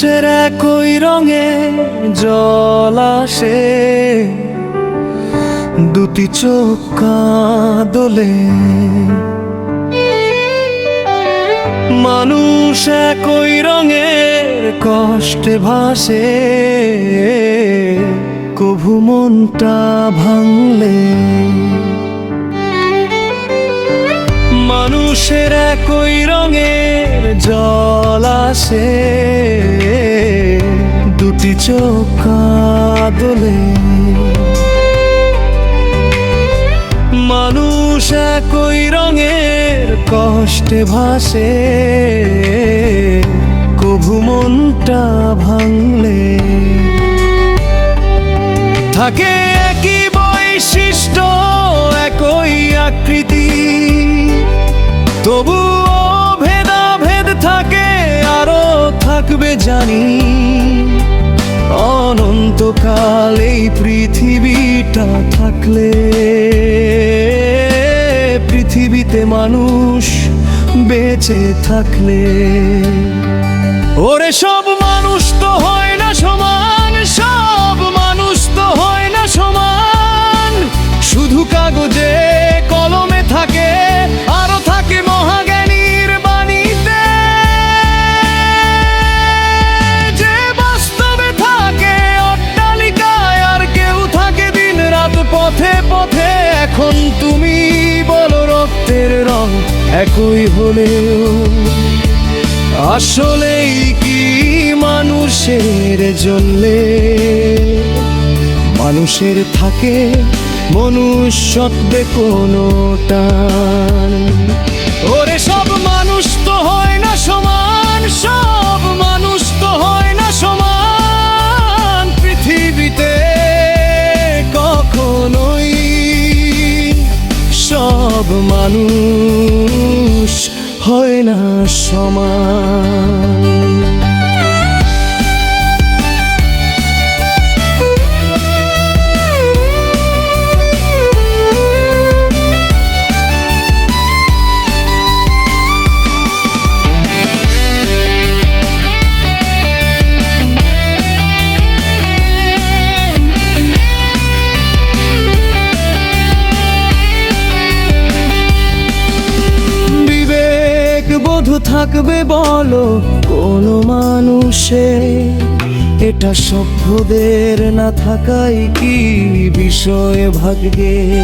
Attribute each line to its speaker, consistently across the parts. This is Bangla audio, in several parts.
Speaker 1: মানুষের একই রঙে জল আসে। দুটি চোখ কাঁদলে। মানুষ একই রঙের কষ্টে ভাসে। কভু মনটা ভাঙলে। মানুষের একই রঙের জল আসে দুটি চোখ মানুষ একই রঙের কষ্টে ভাসে কভু মনটা ভাঙলে। থাকে একই থাকবে জানি। অনন্তকাল এই পৃথিবীটা থাকলে। পৃথিবীতে মানুষ বেঁচে থাকলে। ওরে সব এখন তুমি বলো রক্তের রং একই হলেও আসলেই কি মানুষের জন্যে? মানুষের থাকে মনুষ্যত্বে কোনো টান। ওরে মানুষ হয় না সমান। থাকবে বলো কোন মানুষে? এটা সভ্যদের না থাকাই কি বিষয়ে ভাগ্যে?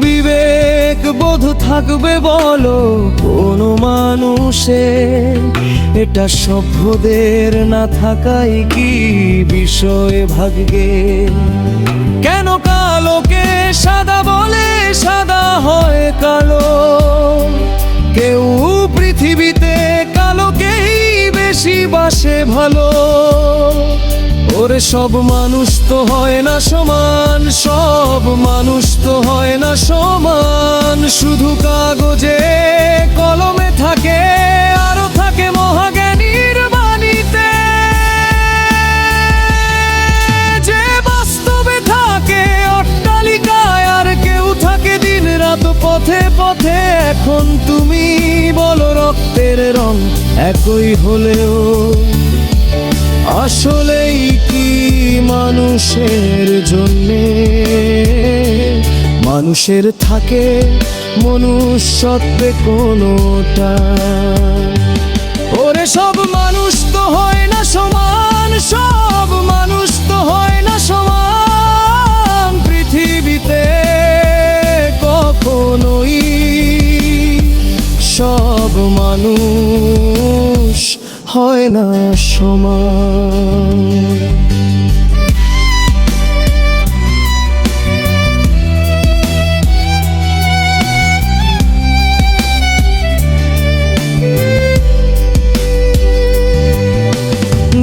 Speaker 1: বিবেক বোধ থাকবে বলো কোন মানুষে? এটা সভ্যদের না থাকাই কি বিষয়ে ভাগ্যে? কেন কালোকে সাদা বলে সাদা হয় কালো? কেউ পৃথিবীতে কালোকেই বেশি বাসে ভালো। ওরে সব মানুষ তো হয় না সমান, সব মানুষ তো হয় না সমান। শুধু কাগজে কলমে থাকে, আরও থাকে মহাজ্ঞানীর এখন তুমি বলো রক্তের রং একই হলেও আসলেই কি মানুষের জন্যে? মানুষের থাকে মনুষ্যত্বে কোনোটা। ওরে সব মানুষ হয় না সমান।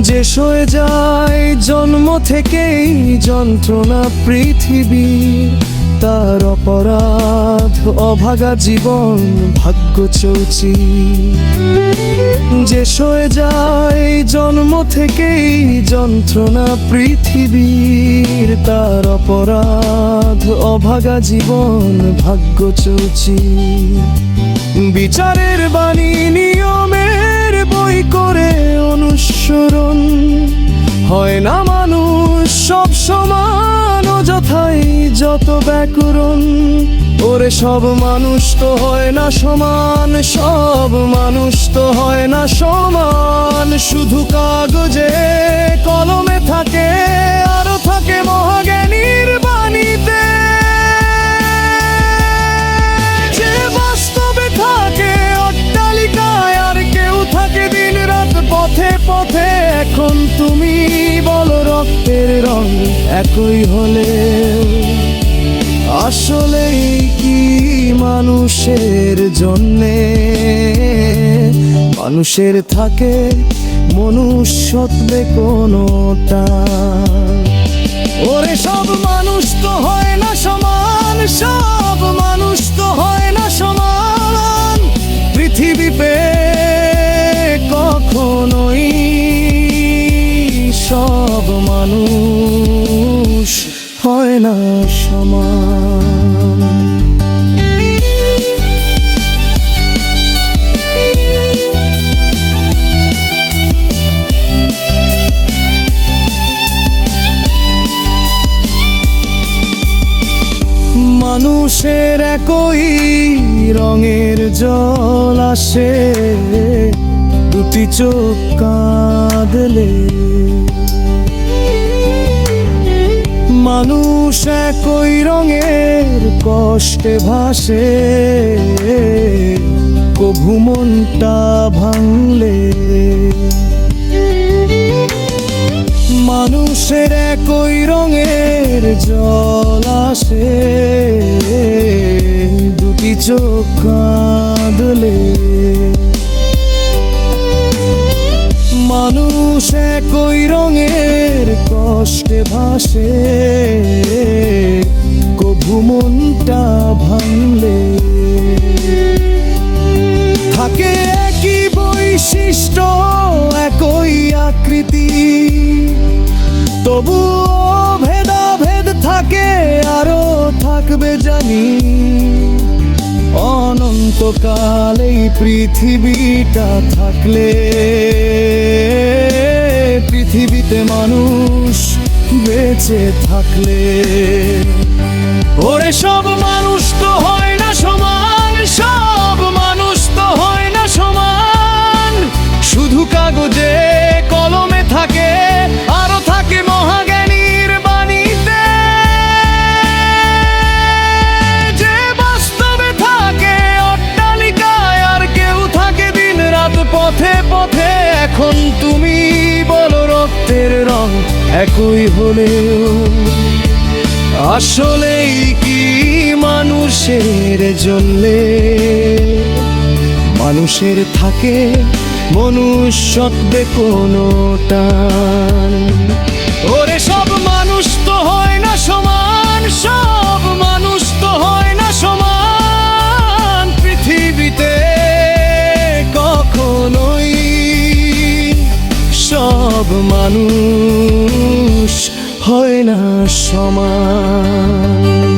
Speaker 1: যে যায় জন্ম থেকেই যন্ত্রণা পৃথিবী তার অপরাধ, অভাগা জীবন, ভাগ্য চৌচি। যে সয়ে যায় জন্ম থেকেই যন্ত্রণা পৃথিবীর, তার অপরাধ, অভাগা জীবন, ভাগ্য চৌচি। বিচারের বাণী নিয়মের বই করে অনুসরণ, হয় না যত ব্যাকরণ, ওরে সব মানুষ তো হয় না সমান, সব মানুষ তো হয় না সমান। শুধু কাগজে কলমে থাকে, আরও থাকে মহাজ্ঞানীর বাণীতে। যে বাস্তবে থাকে অট্টালিকায়, আর কেউ থাকে দিন রাত পথে পথে। এখন তুমি বলো রক্তের রং একই হলে। মানুষের জন্যে মানুষের থাকে মনুষ্যত্বে কোনোটা। ওরে সব মানুষ তো হয় না সমান সব। একই রঙের জল আসে, দুটি চোখ কাঁদলে। মানুষ একই রঙের কষ্টে ভাসে, কভু মনটা ভাঙলে। মানুষের একই রঙের জল আসে। দুটি চোখ কাঁদলে। মানুষ একই রঙের কষ্টে ভাসে। কভু মনটা ভাঙলে। থাকে একই বৈশিষ্ট্য, একই আকৃতি। তবুও ভেদাভেদ থাকে, আরও থাকবে জানি। অনন্তকাল এই পৃথিবীটা থাকলে, পৃথিবীতে মানুষ বেঁচে থাকলে। ওরে সব মানুষ একই হলেও আসলেই কি মানুষের জন্যে? মানুষের থাকে মনুষ্যত্বে কোনো টান। ওরে সব মানুষ তো হয় না সমান, সব মানুষ তো হয় না সমান। পৃথিবীতে কখনোই সব মানুষ হয় না সমান।